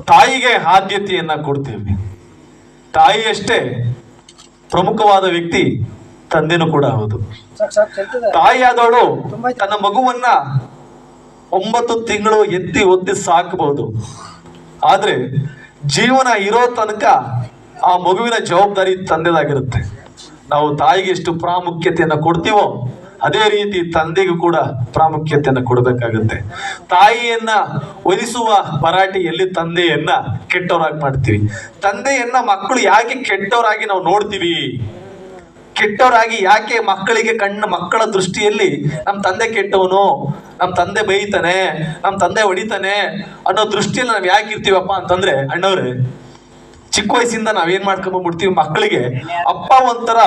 ತಾಯಿಗೆ ಆದ್ಯತೆಯನ್ನ ಕೊಡ್ತೀವಿ. ತಾಯಿಯಷ್ಟೇ ಪ್ರಮುಖವಾದ ವ್ಯಕ್ತಿ ತಂದೆನೂ ಕೂಡ ಹೌದು. ತಾಯಿಯಾದವಳು ತನ್ನ ಮಗುವನ್ನ ಒಂಬತ್ತು ತಿಂಗಳು ಎತ್ತಿ ಒತ್ತಿ ಸಾಕಬಹುದು. ಆದ್ರೆ ಜೀವನ ಇರೋ ತನಕ ಆ ಮಗುವಿನ ಜವಾಬ್ದಾರಿ ತಂದೆದಾಗಿರುತ್ತೆ. ನಾವು ತಾಯಿಗೆ ಎಷ್ಟು ಪ್ರಾಮುಖ್ಯತೆಯನ್ನ ಕೊಡ್ತೀವೋ ಅದೇ ರೀತಿ ತಂದೆಗೂ ಕೂಡ ಪ್ರಾಮುಖ್ಯತೆಯನ್ನು ಕೊಡಬೇಕಾಗುತ್ತೆ. ತಾಯಿಯನ್ನ ಒಲಿಸುವ ಭರಾಟೆಯಲ್ಲಿ ತಂದೆಯನ್ನ ಕೆಟ್ಟವರಾಗಿ ಮಾಡ್ತೀವಿ. ತಂದೆಯನ್ನ ಮಕ್ಕಳು ಯಾಕೆ ಕೆಟ್ಟವರಾಗಿ ನಾವು ನೋಡ್ತೀವಿ? ಕೆಟ್ಟವರಾಗಿ ಯಾಕೆ ಮಕ್ಕಳಿಗೆ ಕಣ್ಣು, ಮಕ್ಕಳ ದೃಷ್ಟಿಯಲ್ಲಿ ನಮ್ಮ ತಂದೆ ಕೆಟ್ಟವನು ನಮ್ಮ ತಂದೆ ಬೈತಾನೆ ನಮ್ಮ ತಂದೆ ಹೊಡಿತಾನೆ ಅನ್ನೋ ದೃಷ್ಟಿಯಲ್ಲಿ ನಾವು ಯಾಕೆ ಇರ್ತೀವಪ್ಪ ಅಂತಂದ್ರೆ, ಅಣ್ಣವ್ರೆ ಚಿಕ್ಕ ವಯಸ್ಸಿಂದ ನಾವೇನ್ ಮಾಡ್ಕೊಂಡ್ಬಿಡ್ತೀವಿ ಮಕ್ಕಳಿಗೆ? ಅಪ್ಪ ಒಂಥರ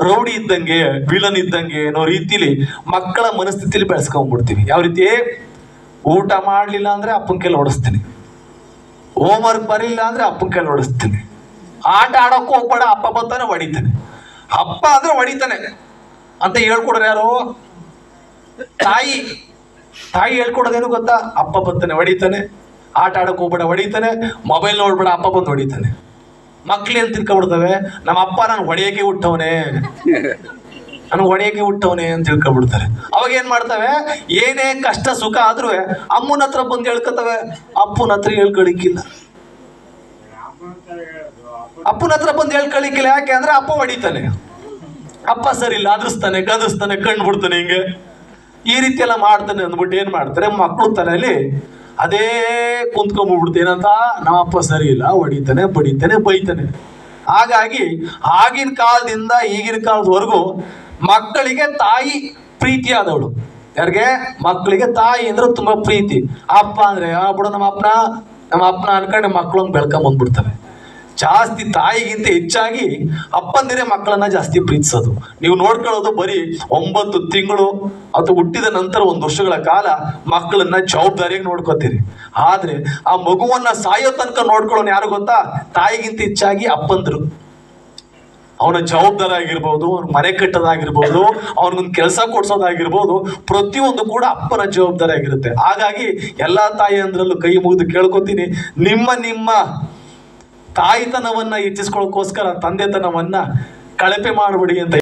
ರೌಡಿ ಇದ್ದಂಗೆ, ವಿಲನ್ ಇದ್ದಂಗೆ ಅನ್ನೋ ರೀತಿಲಿ ಮಕ್ಕಳ ಮನಸ್ಥಿತಿಲಿ ಬೆಳೆಸ್ಕೊಂಡ್ಬಿಡ್ತೀವಿ ಯಾವ ರೀತಿ? ಊಟ ಮಾಡ್ಲಿಲ್ಲ ಅಂದ್ರೆ ಅಪ್ಪನ ಕೈಲಿ ಓಡಿಸ್ತೀನಿ. ಹೋಮ್ವರ್ಕ್ ಬರಲಿಲ್ಲ ಅಂದ್ರೆ ಅಪ್ಪನ ಕೈಲಿ ಓಡಿಸ್ತೀನಿ. ಆಟ ಆಡೋಕ್ಕೂ ಹೋಗ್ಬೇಡ, ಅಪ್ಪ ಬಂತಾನೆ ಹೊಡಿತಾನೆ. ಅಪ್ಪ ಅಂದ್ರೆ ಹೊಡಿತಾನೆ. ಅಂತ ಹೇಳ್ಕೊಡ್ರಿ ಯಾರು? ತಾಯಿ. ತಾಯಿ ಹೇಳ್ಕೊಡೋದೇನು ಗೊತ್ತಾ? ಅಪ್ಪ ಬರ್ತಾನೆ ಹೊಡಿತಾನೆ. ಆಟ ಆಡಕ್ ಹೋಗ್ಬೇಡ, ಹೊಡಿತಾನೆ. ಮೊಬೈಲ್ ನೋಡ್ಬೇಡ, ಅಪ್ಪ ಬಂದು ಹೊಡಿತಾನೆ. ಮಕ್ಳು ಏನ್ ತಿಳ್ಕೊಬಿಡ್ತವೆ. ನಮ್ಮ ಅಪ್ಪ ನಾನು ಹೊಡೆಯಕ್ಕೆ ಹುಟ್ಟವನೆ. ನನಗೆ ಹೊಡೆಯಕ್ಕೆ ಹುಟ್ಟವನೆ ಅಂತ ತಿಳ್ಕೊಬಿಡ್ತಾರೆ. ಅವಾಗ ಏನು ಮಾಡ್ತವೆ? ಏನೇ ಕಷ್ಟ ಸುಖ ಆದ್ರೂ ಅಮ್ಮನ ಹತ್ರ ಬಂದು ಹೇಳ್ಕೊತವೆ. ಅಪ್ಪನ ಹತ್ರ ಹೇಳ್ಕೊಳಿಕ್ಕಿಲ್ಲ. ಅಪ್ಪನ ಹತ್ರ ಬಂದು ಹೇಳ್ಕೊಳಿಕ್ಕಿಲ್ಲ. ಯಾಕೆ ಅಂದ್ರೆ ಅಪ್ಪ ಹೊಡಿತಾನೆ. ಅಪ್ಪ ಸರಿ ಇಲ್ಲ, ಅದ್ರಿಸ್ತಾನೆ, ಗದರ್ಸ್ತಾನೆ ಕಣ್ಣು ಬಿಡ್ತಾನೆ ಹಿಂಗೆ. ಈ ರೀತಿ ಎಲ್ಲ ಮಾಡ್ತಾನೆ ಅಂದ್ಬಿಟ್ಟು ಏನ್ ಮಾಡ್ತಾರೆ? ಮಕ್ಕಳು ತಲೆಯಲ್ಲಿ ಅದೇ ಕುಂತ್ಕೊಂಡ್ಬಿಡ್ತು ಏನಂತ? ನಮ್ಮಪ್ಪ ಸರಿ ಇಲ್ಲ, ಹೊಡಿತಾನೆ, ಬಡಿತಾನೆ, ಬೈತಾನೆ. ಹಾಗಾಗಿ ಆಗಿನ ಕಾಲದಿಂದ ಈಗಿನ ಕಾಲದವರೆಗೂ ಮಕ್ಕಳಿಗೆ ತಾಯಿ ಪ್ರೀತಿಯಾದವಳು ಯಾರಿಗೆ? ಮಕ್ಕಳಿಗೆ ತಾಯಿ ಅಂದ್ರೆ ತುಂಬಾ ಪ್ರೀತಿ. ಅಪ್ಪ ಅಂದ್ರೆ ಬಿಡು ನಮ್ಮ ಅಪ್ಪನ ನಮ್ಮ ಅಪ್ಪನ ಅನ್ಕೊಂಡು ಮಕ್ಕಳನ್ನ ಬೆಳ್ಕೊಂಡ್ ಬಂದ್ಬಿಡ್ತವೆ ಜಾಸ್ತಿ ತಾಯಿಗಿಂತ ಹೆಚ್ಚಾಗಿ ಅಪ್ಪಂದಿರೇ ಮಕ್ಕಳನ್ನ ಜಾಸ್ತಿ ಪ್ರೀತಿಸೋದು. ನೀವು ನೋಡ್ಕೊಳ್ಳೋದು ಬರೀ ಒಂಬತ್ತು ತಿಂಗಳು ಅಥವಾ ಹುಟ್ಟಿದ ನಂತರ ಒಂದು ವರ್ಷಗಳ ಕಾಲ ಮಕ್ಕಳನ್ನ ಜವಾಬ್ದಾರಿಯಾಗಿ ನೋಡ್ಕೋತೀರಿ. ಆದ್ರೆ ಆ ಮಗುವನ್ನ ಸಾಯೋ ತನಕ ನೋಡ್ಕೊಳ್ಳೋನು ಯಾರು ಗೊತ್ತಾ? ತಾಯಿಗಿಂತ ಹೆಚ್ಚಾಗಿ ಅಪ್ಪಂದರು. ಅವನ ಜವಾಬ್ದಾರಿ ಆಗಿರ್ಬೋದು, ಅವ್ನ ಮನೆ ಕಟ್ಟೋದಾಗಿರ್ಬೋದು ಅವ್ರಿಗೊಂದು ಕೆಲಸ ಕೊಡ್ಸೋದಾಗಿರ್ಬೋದು, ಪ್ರತಿಯೊಂದು ಕೂಡ ಅಪ್ಪನ ಜವಾಬ್ದಾರಿ ಆಗಿರುತ್ತೆ. ಹಾಗಾಗಿ ಎಲ್ಲಾ ತಾಯಿ ಅಂದ್ರಲ್ಲೂ ಕೈ ಮುಗಿದು ಕೇಳ್ಕೊತೀನಿ, ನಿಮ್ಮ ನಿಮ್ಮ ತಾಯಿತನವನ್ನ ಹೆಚ್ಚಿಸ್ಕೊಳ್ಳೋಕೋಸ್ಕರ ತಂದೆತನವನ್ನ ಕಳಪೆ ಮಾಡಬೇಡಿ ಅಂತ